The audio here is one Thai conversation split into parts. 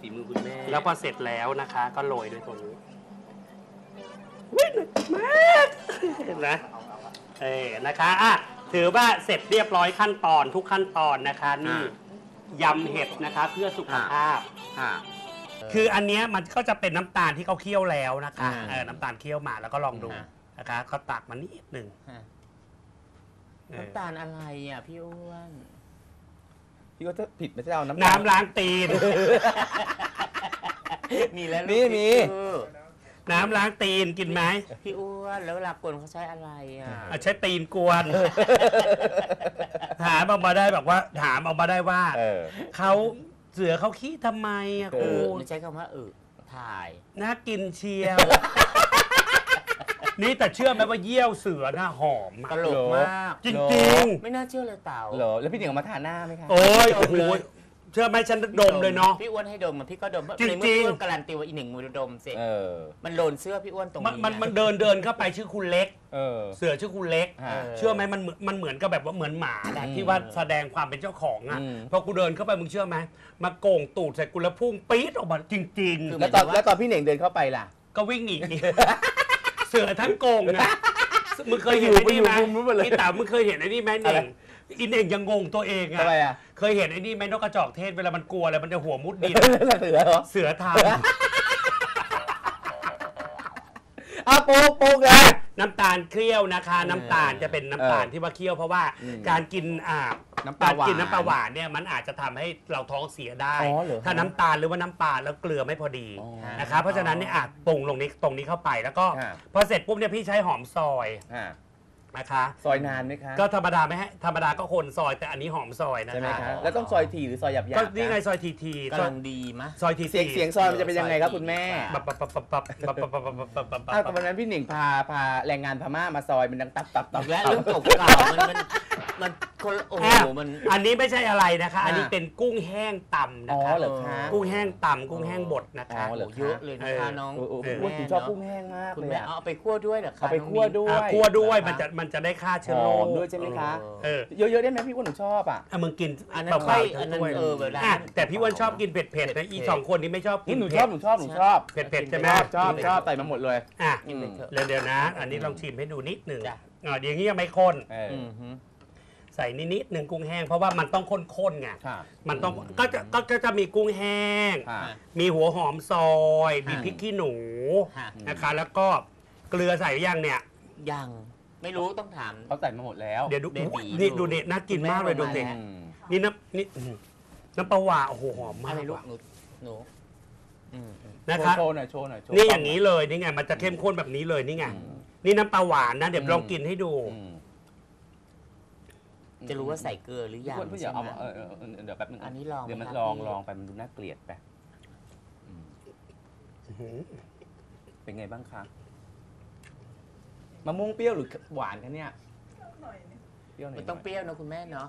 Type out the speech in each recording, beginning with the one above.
ฝีมือคุณแม่แล้วพอเสร็จแล้วนะคะ ก็โรยด้วยตัวนี้วิ่งมากเห็นไหมเออนะคะอะถือว่าเสร็จเรียบร้อยขั้นตอนทุกขั้นตอนนะคะนี่ยำเห็ดนะคะเพื่อสุขภาพค่ะคืออันเนี้ยมันก็จะเป็นน้ำตาลที่เขาเคี่ยวแล้วนะคะอ่าเออน้ำตาลเคี่ยวมาแล้วก็ลองดูอ่านะคะเขาตักมานิดหนึ่งฮะเออน้ำตาลอะไรอะพี่อ้วน พี่ก็จะผิดไม่ใช่เอาน้ำตาลน้ำล้างตีน มีแล้วมีมีเออน้ำล้างตีนกินไหมพี่อ้วนแล้วเวลากวนเขาใช้อะไรอะอะใช้ตีนกวน ถามออกมาได้แบบว่า ถามออกมาได้ว่าเออ เขาเสือเขาขี้ทำไมอะเอครูเออไม่ใช้คำว่าเออถ่าย น่ากินเชียว นี่แต่เชื่อไหมว่าเยี่ยวเสือน่าหอมตอะลกมาก จริงเหรจริองไม่น่าเชื่อเลยเต่าเหรอแล้วพี่หนิงเอามาทาหน้าไหมคะโอ้ยดโอ้มโหเลยเชื่อไหมฉันดมเลยเนาะ พี่อ้วนให้ดมมันพี่ก็ดมเพราะจริงๆ ในเมื่อพี่อ้วนการันตีว่าอีหนึ่งมือดมสิเออ มันโดนเสื้อพี่อ้วนตรงมันนี้มันมันอะเดินเดินเข้าไปชื่อคุณเล็ก เออ เสือชื่อคุณเล็ก ฮะเชื่อไหมมันเหมือนมันเหมือนกับแบบว่าเหมือนหมาแหละอืมที่ว่าแสดงความเป็นเจ้าของอะอืม พอกูเดินเข้าไปมึงเชื่อไหมมาโก่งตูดใส่กูแล้วพุ่งปี๊ดออกมาจริง แล้วตอนแล้วตอนพี่หนิงเดินเข้าไปล่ะ ๆ ก็วิ่งหนี เสือทั้งโกงอะมึงเคยเห็นไปไอ้อยู่นี่ไหมไปอยู่มุมนู้นหมดเลยพี่ต๋ามึงเคยเห็นไอ้นี่ไหมอะไรเน่งอินเองยังงงตัวเองอะทำไมอะเคยเห็นไอ้นี่ไหมนกกระจอกเทศเวลามันกลัวอะไรมันจะหัวมุดดินเสือเหรอเสือทอ้าวโป๊กโป๊กเลยำน้ำตาลเคี่ยวนะคะ น้ำตาลจะเป็นน้ำตาลเออที่ว่าเคี่ยวเพราะว่าอืมการกินอ่า น้ำปลาการหวาน กินน้ำปลาหวานเนี่ยมันอาจจะทำให้เราท้องเสียได้ อ๋อเหรอถ้าน้ำตาลหรือว่าน้ำปลาแล้วเกลือไม่พอดีอ๋อนะคะเพราะฉะนั้นเนี่ยอาจปรุงลงนี้ตรงนี้เข้าไปแล้วก็ค่ะพอเสร็จปุ๊บเนี่ยพี่ใช้หอมซอยอ่านะคะ ซอยนานไหมคะก็ธรรมดาไม่ให้ธรรมดาก็คนซอยแต่อันนี้หอมซอยนะใช่ไหมคะคะแล้วต้องซอยถี่หรือซอยหยาบๆก็นี่ไงคะซอยทีทีซอยกำลังดีมะ ซอยทีเสียงเสียงซอยมันจะเป็นยังไงครับคุณแม่ปับปับปับปับปับปับปับปับปับปับปับปับอ้าวแต่วันนั้นพี่หนิงพาพาแรงงานพม่ามาซอยมันดังตับตับตับ และตับเรื่องเก่าๆมันมัน มันคนละโอ้โหอะมัน อันนี้ไม่ใช่อะไรนะคะ อันนี้อะเป็นกุ้งแห้งตำอ๋นะอคะเหรอคะ กุ้งแห้งตำกุ้งแห้งบดนะคะ อ๋อเหรอ เยอะเลยนะคะเออน้องโอ้โหเออโอ้โหผมชอบกุ้งแห้งมากคุณเลยแม่อะ เอาไปคั่วด้วยเหรอคะเอาไปคั่วด้วยอะคั่วด้วยมันจะมันจะได้ฆ่าเชื้อหโรอคมด้วยใช่ไหมคะ เออเยอะๆได้ไหมพี่อ้วนหนูชอบอะ อะมึงกินอันนั้นเปค่อล่ายๆอันนั้นด้วยเออเวลา อะแต่พี่อ้วนชอบกินเผ็ดๆเผ็นะดๆอีสองคนนี้ไม่ชอบกินี่นหนูชเผ็อบด หนูชอบหนูชอบเผ็ดๆใช่ไหม ชอบชอบชอบใส่มาหมดเลย อะกินไปเถอะ เดี๋ยวเดี๋ยวนะ อันนี้ลองชิมให้ดูนิดหนึ่งจ้ะ อ่าอย่างนี้ยังไม่ข้น เอออืมฮึ ใส่นิดนิดหนึ่งกุ้งแห้ง เพราะว่ามันต้องข้นๆไงค่ะ มันต้องก็จะก็ก็จะมีกุ้งแห้ง ค่ะ มีหัวหอมซอย มีค่ะพริกขี้หนูฮะนะคะ แล้วก็เกลือใส่หรือยังเนี่ย ยัง ไม่รู้ต้องถาม เขาใส่มาหมดแล้วเดี๋ยวดูเบบีนี่ดูดูเด็ดน่ากินมากเลยคุณดูแม่เด็ประมาณอืมนี่น้ำนี่อื้อหือน้ำปลาหวานโอ้โหหอมมาอะกไรลูกว่ะหนูหนูอืมอืมนะคะ โชว์หน่อยโชว์หน่อยโชว์ นี่อย่างนี้เลยนี่ไงมันจะเข้มข้นแบบนี้เลยนี่ไงอืมนี่น้ำปลาหวานนะเดี๋ยวอืม ลองกินให้ดู อืม จะรู้ว่าใส่เกลือหรือยังพี่อ้วนพี่อย่าใช่เอาไหมมาเออเออเออเดี๋ยวแป๊บนึงอันนี้ลองเดี๋ยวมันไหมครับลองพี่ ลองไปมันดูน่าเกลียดไปอืมอื้อหือเป็นไงบ้างคะมะม่วงเปรี้ยวหรือหวานคะเนี่ยเปรี้ยวหน่อยมันต้องเปรี้ยวนะคุณแม่เนาะ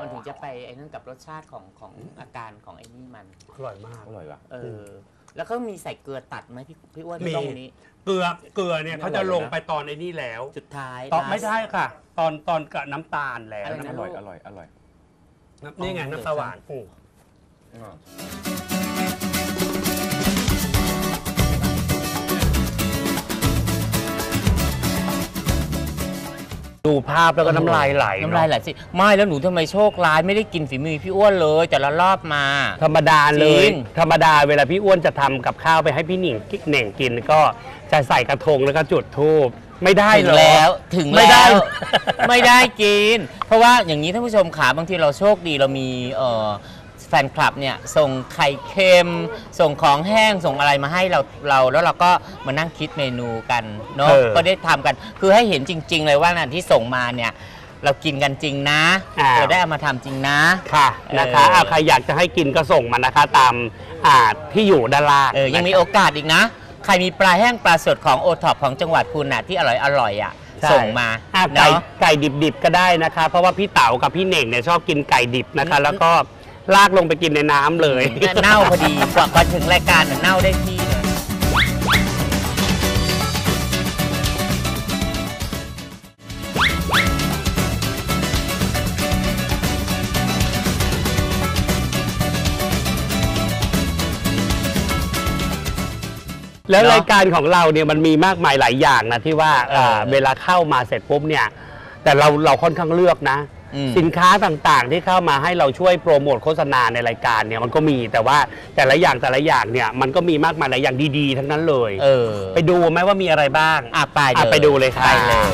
มันถึงจะไปไอ้นั่นกับรสชาติของของอาการของไอ้นี่มัน อร่อยมาก อร่อยว่ะ เออ แล้วก็มีใส่เกลือตัดไหมพี่พี่อ้วนมี ตรงนี้ เกลือเกลือเนี่ยไม่เขาจะอร่อยลงเลยนะไปตอนไอ้นี่แล้วจุดท้ายตอนลาสไม่ใช่ค่ะ ตอนตอนกับน้ำตาลแล้วอะไรอนะร่อยอร่อยอร่อย นี่ไงอ๋อน้ำปลาหวานอืมอื ดูภาพแล้วก็น้ำลายไหลน้ำลายไหลสิ ไม่แล้วหนูทำไมโชคร้ายไม่ได้กินฝีมือพี่อ้วนเลย แต่ละรอบมา ธรรมดาเลจริยงธรรมดาเวลาพี่อ้วนจะทำกับข้าวไปให้พี่หนิงเหน่งกินก็จะใส่กระทงแล้วก็จุดธูปไม่ได้ถึงเหรอ แล้วถึงไม่ได้ แล้ว ไม่ได้กิน เพราะว่าอย่างนี้ท่านผู้ชมขาบางทีเราโชคดีเรามีเอ่อ แฟนคลับเนี่ยส่งไข่เค็ม ส่งของแห้งส่งอะไรมาให้เราเราแล้วเราก็มานั่งคิดเมนูกันเนาะเออก็ได้ทำกัน คือให้เห็นจริง ๆ เลยว่านั่นที่ส่งมาเนี่ยเรากินกันจริงนะอ่า เราได้เอามาทำจริงนะ ค่ะนะคะเออ เอาใครอยากจะให้กินก็ส่งมานะคะ ตามอ่าที่อยู่ด้านล่างเออยังมีโอกาสอีกนะ ใครมีปลาแห้งปลาสดของโอท็อปของจังหวัดคุณน่ะที่อร่อยอร่อยๆอะใช่ส่งมาอะไก่เนาะ ไก่ดิบๆก็ได้นะคะ เพราะว่าพี่เต๋ากับพี่เหน่งเนี่ยชอบกินไก่ดิบนะคะ แล้วก็ ลากลงไปกินในน้ำเลยเน่าพอดีกว่ามาถึงรายการน่ะเน่าได้ที่เลยแล้วเนอะรายการของเราเนี่ยมันมีมากมายหลายอย่างนะที่ว่าเออเอ่อเวลาเข้ามาเสร็จปุ๊บเนี่ย แต่เราเราค่อนข้างเลือกนะอืม สินค้าต่างๆ ที่เข้ามาให้เราช่วยโปรโมทโฆษณาในรายการเนี่ยมันก็มีแต่ว่าแต่ละอย่างแต่ละอย่างเนี่ยมันก็มีมากมายหลายอย่างดีๆ ทั้งนั้นเลยเออไปดูไหมว่ามีอะไรบ้างอะไปอะไปดูเลยค่ะไปเลย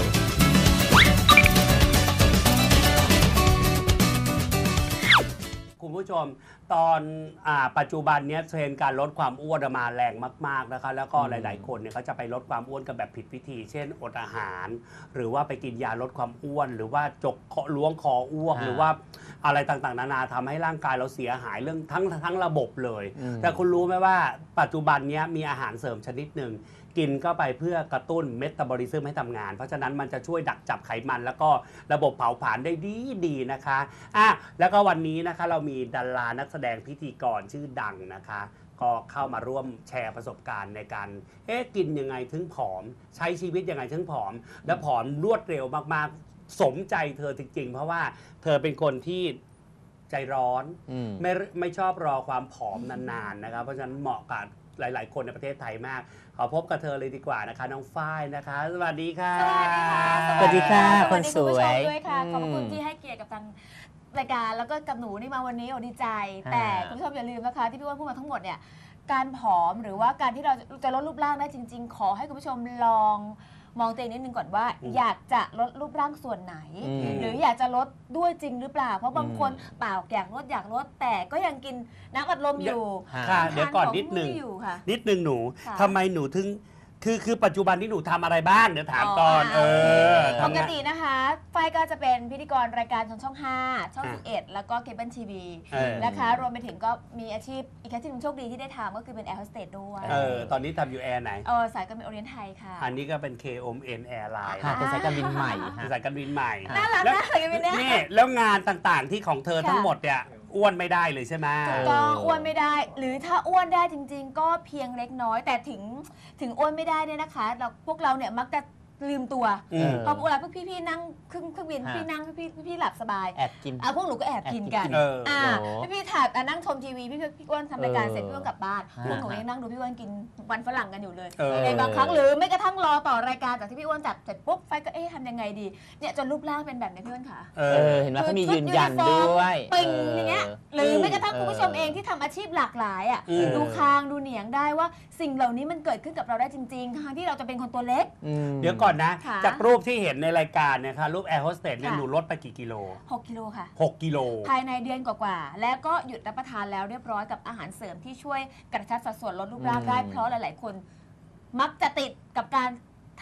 คุณผู้ชม ตอนอาปัจจุบันเนี้ยเทรนด์การลดความอ้วนมาแรงมากๆนะคะแล้วก็หลาย ๆ คนเนี่ยเขาจะไปลดความอ้วนกันแบบผิดวิธี เช่นอดอาหาร หรือว่าไปกินยาลดความอ้วน หรือว่าจกคอล้วงคออ้วก อ่าหรือว่าอะไรต่างๆ นานาทำให้ร่างกายเราเสียหายเรื่องทั้งทั้งระบบเลย อืม แต่คุณรู้ไหมว่าปัจจุบันเนี้ยมีอาหารเสริมชนิดหนึ่ง กินเข้าไปเพื่อกระตุ้นเมตาบอลิซึมให้ทำงาน เพราะฉะนั้นมันจะช่วยดักจับไขมัน แล้วก็ระบบเผาผลาญได้ดีดีๆนะคะอะแล้วก็วันนี้นะคะเรามีดารานักแสดงพิธีกรชื่อดังนะคะ ก็เข้ามาร่วมแชร์ประสบการณ์ในการ เอ๊ะกินยังไงถึงผอม ใช้ชีวิตยังไงถึงผอม และผอมรวดเร็วมากๆ สมใจเธอจริงๆ เพราะว่าเธอเป็นคนที่ใจร้อน อืม ไม่ไม่ชอบรอความผอมนานๆนะครับ เพราะฉะนั้นเหมาะกับ หลาย ๆ คนในประเทศไทยมาก ขอพบกับเธอเลยดีกว่านะคะ น้องฝ้ายนะคะ สวัสดีค่ะ สวัสดีค่ะสวัสดีคนสวยณผู้ชมด้วยค่ะอืมขอบพระคุณที่ให้เกียรติกับทางรายการแล้วก็กับหนูนี่มาวันนี้โอ้ดีใจอ่าแต่คุณผู้ชมอย่าลืมนะคะที่พี่อ้วนพูดมาทั้งหมดเนี่ยการผอมหรือว่าการที่เราจะลดรูปร่างได้จริง ๆ ขอให้คุณผู้ชมลอง มองตัวเองนิดนึงก่อนว่า อืมอยากจะลดรูปร่างส่วนไหน อืมหรืออยากจะลดด้วยจริงหรือเปล่า เพราะบางคนอืมเปล่าอยากลดอยากลดแต่ก็ยังกินน้ำอัดลมอยู่ค่ะ เดี๋ยวก่อนทาขงนิดนึงที่อยู่ค่ะ นิดนึงหนูค่ะ ทำไมหนูถึง คือคือปัจจุบันที่หนูทำอะไรบ้างเดี๋ยวถามก่อนอ๋เอออปทำกงาน ตินะคะฝ้ายก็จะเป็นพิธีกรรายการช่องช่อง 5 ช่อง อะ11 แล้วก็เคเบิลทีวีเออ นะคะ รวมไปถึงก็มีอาชีพอีกอาชีพหนึงโชคดีที่ได้ทำก็คือเป็นแอร์โฮสเตสด้วยเออตอนนี้ทำอยู่แอร์ไหน เออสายการบินโอเรียนไทยค่ะ อันนี้ก็เป็น KOMN Airline ค่ะเป็นสายการบินใหม่ค่ะสายการบินใหม่น่ารักแล้วนะสายการบินเนี่ยนี่แล้วงานต่างๆที่ของเธอค่ะ ทั้งหมดเนี่ย อ้วนไม่ได้เลยใช่ไหมถูกต้องอ้วนไม่ได้ หรือถ้าอ้วนได้จริง ๆ ก็เพียงเล็กน้อย แต่ถึงถึงอ้วนไม่ได้เนี่ยนะคะ เราพวกเราเนี่ยมักจะ ลืมตัวอืม พอเวลาพวกพี่ๆนั่งเครื่องเครื่องบินฮะ พี่นั่งพี่พี่ๆหลับสบายแอบกิน อะพวกหนูก็แอบกินกัน เออ อ่าโอ้พี่พี่ถ่ายอะนั่งชมทีวีพี่พี่อ้วนทำรายการเออเสร็จพี่อ้วนกลับบ้านฮะ พวกหนูยังนั่งดูพี่อ้วนกินวันฝรั่งกันอยู่เลยเออ ในบางครั้งหรือไม่กระทั่งรอต่อรายการจากที่พี่อ้วนจัดเสร็จปุ๊บไฟก็เอ๊ะทำยังไงดีเนี่ยจนรูปร่างเป็นแบบนี้พี่อ้วนค่ะ เอเออ อ เห็นไหมเขามียืนยันด้วยปึงอย่างเงี้ยหรือไม่กระทั่งเออคุณผู้ชมเองที่ทำอาชีพหลากหลายอะอืม ดูคางดูเหนียงได้ว่าสิ่งเหล่านี้มันเกิดขึ้นกับเราได้จริงๆทั้งที่เราจะเป็นคนตัวเล็กอืมเดี๋ยวก่อนนะ ค่ะ จากรูปที่เห็นในรายการเนี่ยค่ะรูปแอร์โฮสเตสเนี่ยค่ะ หนูลดไปกี่กิโล 6 กิโลค่ะ 6 กิโล ภายในเดือนกว่าๆ แล้วก็หยุดรับประทานแล้วเรียบร้อยกับอาหารเสริมที่ช่วยกระชับสัดส่วนลดรูปร่างได้ อืม เพราะหลาย ๆ คน มักจะติดกับการ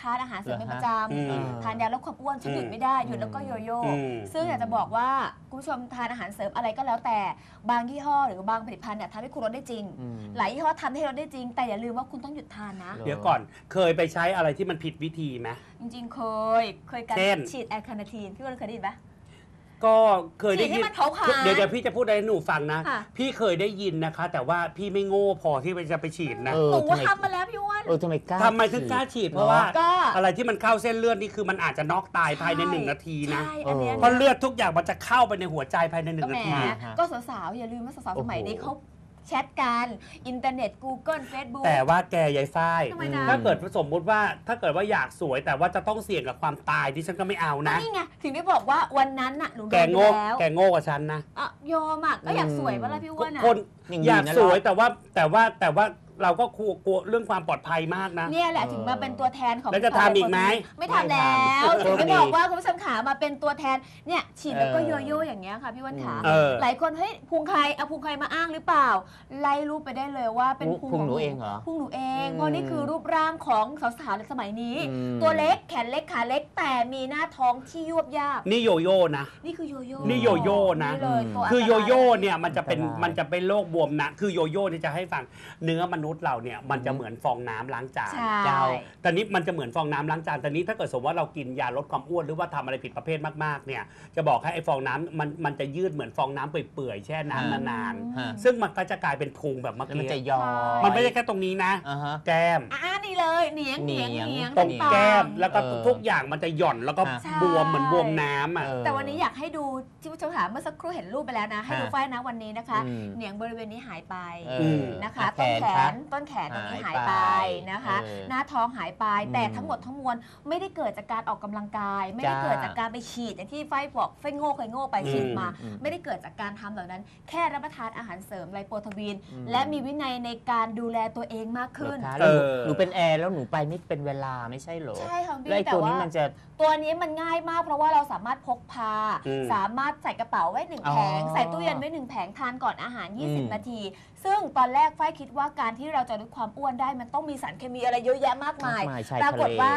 ทานอาหารเสริมเป็นประจอืมำทานยาลดความอ้วนฉันหยุดไม่ได้หยุดแล้วก็โยโย่อืม ซึ่งอยากจะบอกว่าคุณผู้ชมทานอาหารเสริมอะไรก็แล้วแต่บางยี่ห้อหรือบางผลิตภัณฑ์เนี่ยทำให้คุณลดได้จริง อืม หลายยี่ห้อทำให้ลดได้จริง แต่อย่าลืมว่าคุณต้องหยุดทานนะเออเดี๋ยวก่อนเคยไปใช้อะไรที่มันผิดวิธีไหม จริงๆ เคย เคยการเช่น ฉีดแอลคาเนทีนพี่วันเคยได้ยินปะ ก็เคยได้ฉีดให้ยินมันขาวๆเดี๋ยวเดี๋ยวพี่จะพูดอะไรให้หนูฟังนะ ค่ะ พี่เคยได้ยินนะคะ แต่ว่าพี่ไม่โง่พอที่จะไปฉีดนะเออหนูว่าทำไมทำมาแล้วพี่อ้วน เออทำไมกล้าทำไมถึงกล้าฉีดเพราะว่า ก็ อะไรที่มันเข้าเส้นเลือดนี่คือมันอาจจะน็อกตายภายในหนึ่งนาทีนะ ใช่อันเนี้ยเพราะเลือดทุกอย่างมันจะเข้าไปในหัวใจภายในหนึ่ก็งแหมนาทีฮะก็สาวๆอย่าลืมว่าสาวๆสมัยนี้โอ้โหเขา แชทกันอินเทอร์เน็ต Google Facebook แต่ว่าแกยายฝ้ายทำไมนะ ถ้าเกิดสมมุติว่าถ้าเกิดว่าอยากสวยแต่ว่าจะต้องเสี่ยงกับความตายที่ฉันก็ไม่เอาก็นะ นี่ไงถึงได้บอกว่าวันนั้นน่ะหนูโดแกนไปโง่แล้วแกโง่กว่าฉันนะอะยอมอะก็อยากอืมสวยเวลาพี่อ้วนอะคนอย่างนี้อยากนะสวยเราแต่ว่าแต่ว่าแต่ว่า เราก็กลัวกลัวเรื่องความปลอดภัยมากนะ เนี่ยแหละถึงมาเป็นตัวแทนของแล้วจะทำอีกไหมไม่ทำแล้วไม่ทำถึงได้โชคดีบอกว่าคุณผู้ชมขามาเป็นตัวแทนเนี่ยฉีดแล้วก็เออโยโย่อย่างเงี้ยค่ะพี่อ้วันขาเออ หลายคนเฮ้ยพุงใครเอาพุงใครมาอ้างหรือเปล่า ไล่รูปไปได้เลยว่าเป็นพุงพุงพุงหนูเองเหรอพุงหนูเองอืมเพราะนี่คือรูปร่างของสาวๆในสมัยนี้อืมตัวเล็กแขนเล็กขาเล็กแต่มีหน้าท้องที่ยวบยาบนี่โยโย่นะนี่คือโยโย่นี่โยโย่นะเลยตัวคือตรายโยโย่เนี่ยมันจะเป็นอันตรายมันจะเป็นโรคบวมนะคือโยโย่ที่จะให้ฟังเนื้อมนุษย์เราเนี่ยมันจะเหมือนฟองน้ำล้างจานใช่เจ้าแต่นี้มันจะเหมือนฟองน้ำล้างจานแต่นี้ถ้าเกิดสมมติว่าเรากินยาลดความอ้วนหรือว่าทำอะไรผิดประเภทมากๆเนี่ยจะบอกให้ไอ้ฟองน้ำมันมันจะยืดเหมือนฟองน้ำเปื่อยๆแช่น้ำนานฮะๆซึ่งมันก็จะกลายเป็นพุงแบบเมื่อแล้วมันกี้จะย้อยมันไม่ใช่แค่ตรงนี้นะอ่าฮะแก้มอ่านี่เลยเหนียงเหนียงเหนียงเหนียงตรงต่างๆแก้มแล้วก็เออทุกอย่างมันจะหย่อนแล้วก็ฮะใช่บวมเหมือนบวมน้ำอะเออแต่วันนี้อยากให้ดูที่ผู้ชมค่ะเมื่อสักครู่เห็นรูปไปแล้วนะ ให้ดูฮะฝ้ายนะวันนี้นะคะอืมเหนียงบริเวณนี้หายไปเออนะคะอ่ต้นแขครับนต้นแขนตรงนี้หาหายยไปไปนะคะ เออหน้าท้องหายไป อืมแต่ทั้งหมดทั้งมวลไม่ได้เกิดจากการออกกำลังกาย ไม่ได้จ้าเกิดจากการไปฉีดอย่างที่ไฟบอกไฟโง่เคยโง่ไปอืมฉีดมา อืมไม่ได้เกิดจากการทำเหล่านั้น แค่รับประทานอาหารเสริมไลโปทวินอืม และมีวินัยในการดูแลตัวเองมากขึ้น เหรอคะแล้วหนูเออ หนูเป็นแอร์แล้วหนูไปไม่เป็นเวลาไม่ใช่เหรอใช่ค่ะแล้วไอ้พี่แต่ตัวนี้ว่ามันจะ ตัวนี้มันง่ายมากเพราะว่าเราสามารถพกพา อืม สามารถใส่กระเป๋าไว้หนึ่งอ๋อแผง ใส่ตู้เย็นไว้หนึ่งแผงทานก่อนอาหาร อืม20 นาที ซึ่งตอนแรกฝ้ายคิดว่าการที่เราจะลดความอ้วนได้ มันต้องมีสารเคมีอะไรเยอะแยะมากมายมายชายปราทะกฏเล ว่า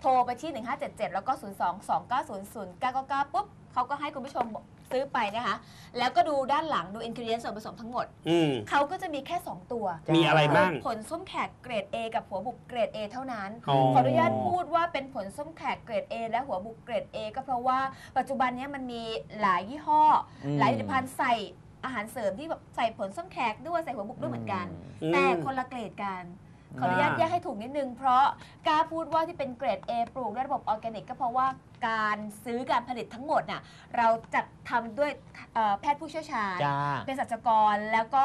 โทรไปที่ 1577 แล้วก็ 02 290 0999ปุ๊บเขาก็ให้คุณผู้ชมซื้อไปนะคะ แล้วก็ดูด้านหลังดูอินกิเดียนส่วนผสมทั้งหมด อืม เขาก็จะมีแค่ 2 ตัวมีอะไรบ้าง ผลส้มแขกเกรด A กับหัวบุกเกรด A เท่านั้น อ๋อ ขออนุญาตพูดว่าเป็นผลส้มแขกเกรด A และหัวบุกเกรด A ก็เพราะว่าปัจจุบันเนี้มันมีหลายยี่ห้ออมหลายผลิตภัณฑ์ใส่ อาหารเสริมที่แบบใส่ผลส้มแขกด้วยใส่หัวบุกด้วยเหมือนกัน อืม แต่คนละเกรดกันขออนุญาตแยกให้ถูกนิดนึง เพราะกล้าพูดว่าที่เป็นเกรด A ปลูกด้วยระบบออร์แกนิกก็เพราะว่าการซื้อการผลิตทั้งหมดน่ะเราจัดทำด้วยเอ่อแพทย์ผู้เชี่ยวชาญ จ้าเป็นสัจกรแล้วก็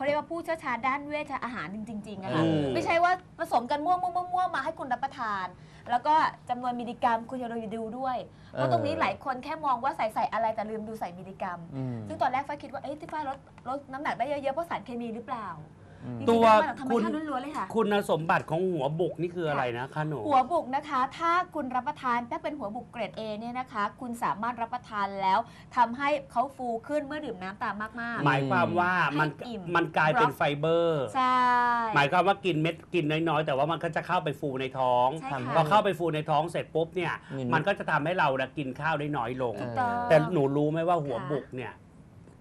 เขาเรียกว่าผู้เชี่ยวชาญด้านเวชอาหารจริงๆอะค่ะอืมไม่ใช่ว่าผสมกันมั่วมั่วมั่วมาให้คุณรับประทาน แล้วก็จำนวนมิลลิกรัมคุณจะดูด้วย เพราะตรงนี้หลายคนแค่มองว่าใส่ใส่อะไรแต่ลืมดูใส่มิลลิกรัม อืมซึ่งตอนแรกฝ้ายคิดว่าเอ๊ะที่ฝ้ายลดลดน้ำหนักได้เยอะๆเพราะสารเคมีหรือเปล่าอืมจริงๆ ตัวแล้วมาจากธรรมคุณชาติล้วนๆเลยค่ะ คุณสมบัติของหัวบุกนี่คืออะไรนะคะหนู หัวบุกนะคะ ถ้าคุณรับประทานถ้าเป็นหัวบุกเกรด A เนี่ยนะคะ คุณสามารถรับประทานแล้วทำให้เขาฟูขึ้นเมื่อดื่มน้ำตามมาก หมายความว่ามันให้อิ่ม มันกลายเป็นไฟเบอร์ ๆ ใช่ หมายความว่ากินเม็ดกินน้อยๆ แต่ว่ามันก็จะเข้าไปฟูในท้อง ใช่ค่ะ พอเข้าไปฟูในท้องเสร็จปุ๊บเนี่ยอืมมันก็จะทำให้เราน่ะกินข้าวได้น้อยลงเออต้อง แต่หนูรู้ไหมว่าหัวค่ะบุกเนี่ย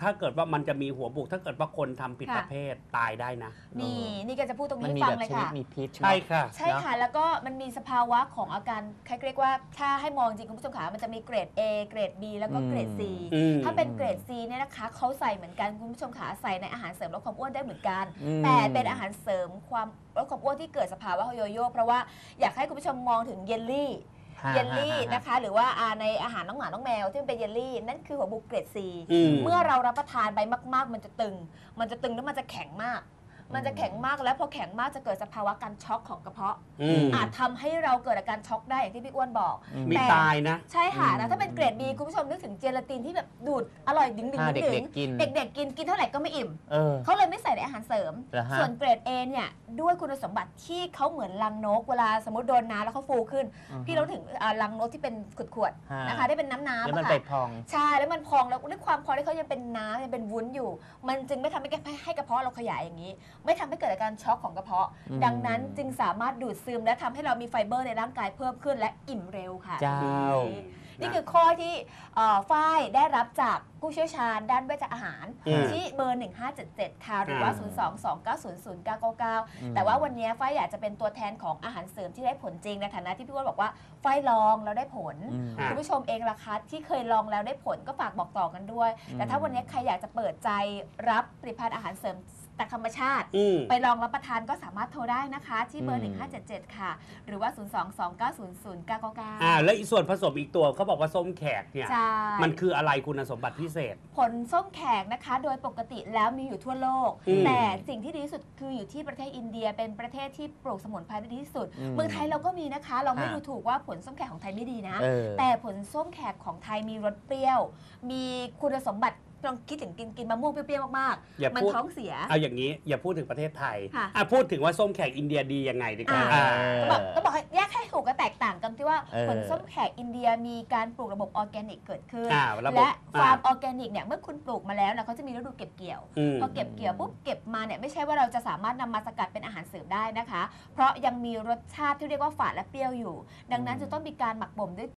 ถ้าเกิดว่ามันจะมีหัวบุก ถ้าเกิดว่าคนทำผิดค่ะ ประเภทตายได้นะ นี่นี่ก็จะพูดตรงมันนี้มีให้ฟัแบงบเลยชนิดค่ะ มีพิษใช่เนอะค่ะใช่ค่ะ แล้วก็มันมีสภาวะของอาการคล้ายๆเรียกว่า ถ้าให้มองจริงคุณผู้ชมขามันจะมีเกรด A เกรด B แล้วก็เกรด C อืม ถ้าเป็นเกรด C เนี่ยนะคะเขาใส่เหมือนกันคุณผู้ชมขาใส่ในอาหารเสริมลดความอ้วนได้เหมือนกัน อืม แต่เป็นอาหารเสริมความลดความอ้วนที่เกิดสภาวะโยโย่เพราะว่าอยากให้คุณผู้ชมมองถึงเยลลี่ฮ่า เยลลี่ฮ่าฮ่านะคะ หรือว่าอ่าในอาหารน้องหมาน้องแมวที่มันเป็นเยลลี่ นั่นคือหัวบุกเกรด C อืมเมื่อเรารับประทานไปมาก ๆ มันจะตึง มันจะตึงแล้วมันจะแข็งมาก มันจะแข็งมากแล้วพอแข็งมากจะเกิดสภาวะการช็อกของกระเพาะ อืม อาจทำให้เราเกิดอาการช็อกได้อย่างที่พี่อ้วนบอกอืมมีแต่ตายนะ ใช่ค่ะอืมแล้วถ้าเป็นเกรด B คุณผู้ชมนึกถึงเจลาตินที่แบบดูดอร่อยดึงดึงถ้าดึเด็กๆกิน เด็กๆกินกินเท่าไหร่ก็ไม่อิ่ม เออ เขาเลยไม่ใส่ในอาหารเสริม เหรอฮะ ส่วนเกรด A เนี่ยด้วยคุณสมบัติที่เขาเหมือนลังนก เวลาสมมติโดนน้ำแล้วเขาฟูขึ้นอือฮึพี่เราถึงอ่าลังนกที่เป็นขวดฮะๆนะคะได้เป็นน้ำน้ำแล้วมันอะไปค่ะพอง ใช่แล้วมันพองแล้วด้วยความพองที่เขายังเป็นน้ำยังเป็นวุ้นอยู่ มันจึงไม่ทำให้ให้ให้กระเพาะเราขยายอย่างนี้ไม่ทำให้เกิดอาการช็อกของกระเพาะอืมดังนั้นจึงสามารถดูดซึมและทำให้เรามีไฟเบอร์ในร่างกายเพิ่มขึ้นและอิ่มเร็วค่ะ เจ้า นี่คือข้อที่เอ่อฝ้ายได้รับจากผู้เชี่ยวชาญด้านเวชอาหารอืมที่เบอร์ 1577 ค่ะ หรือว่าอืม022900999 แต่ว่าวันนี้ฝ้ายอยากจะเป็นตัวแทนของอาหารเสริมที่ได้ผลจริงในฐานะที่พี่อ้วนบอกว่าฝ้ายลองแล้วได้ผลอืมอะคุณผู้ชมเองล่ะคะที่เคยลองแล้วได้ผลก็ฝากบอกต่อกันด้วยอืมแต่ถ้าวันนี้ใครอยากจะเปิดใจรับผลิตภัณฑ์อาหารเสริม จากธรรมชาติ อืม ไปลองรับประทานก็สามารถโทรได้นะคะ ที่เบอร์ อืม 1577 ค่ะ หรือว่า 022900999อ่า แล้วอีกส่วนผสมอีกตัวเขาบอกว่าส้มแขกเนี่ยใช่ มันคืออะไรคุณสมบัติพิเศษ ผลส้มแขกนะคะ โดยปกติแล้วมีอยู่ทั่วโลก อืม แต่สิ่งที่ดีที่สุดคืออยู่ที่ประเทศอินเดีย เป็นประเทศที่ปลูกสมุนไพรได้ดีที่สุด อืมเมืองไทยเราก็มีนะคะ เราไม่ฮะดูถูกว่าผลส้มแขกของไทยไม่ดีนะ เออ แต่ผลส้มแขกของไทยมีรสเปรี้ยว มีคุณสมบัติ ลองคิดถึงกินกินมะม่วงเปรี้ยวๆมากอย่าๆ มันพูด ท้องเสีย เอาอย่างนี้อย่าพูดถึงประเทศไทยค่ะ อะพูดถึงว่าส้มแขกอินเดียดียังไงดีกว่าอ่า อ่า ก็บอกก็บอกให้แยกให้ถูกก็แตกต่างกันที่ว่าเออ ผลส้มแขกอินเดียมีการปลูกระบบออร์แกนิกเกิดขึ้น อ่าระบบและฟาร์มอ่าออร์แกนิกเนี่ยเมื่อคุณปลูกมาแล้วนะเขาจะมีฤดูเก็บเกี่ยว อืม พอเก็บเกี่ยวปุ๊บเก็บมาเนี่ยไม่ใช่ว่าเราจะสามารถนำมาสกัดเป็นอาหารเสริมได้นะคะ เพราะยังมีรสชาติที่เรียกว่าฝาดและเปรี้ยวอยู่ ดังนั้นจะต้องมีการหมักบ่มด้วย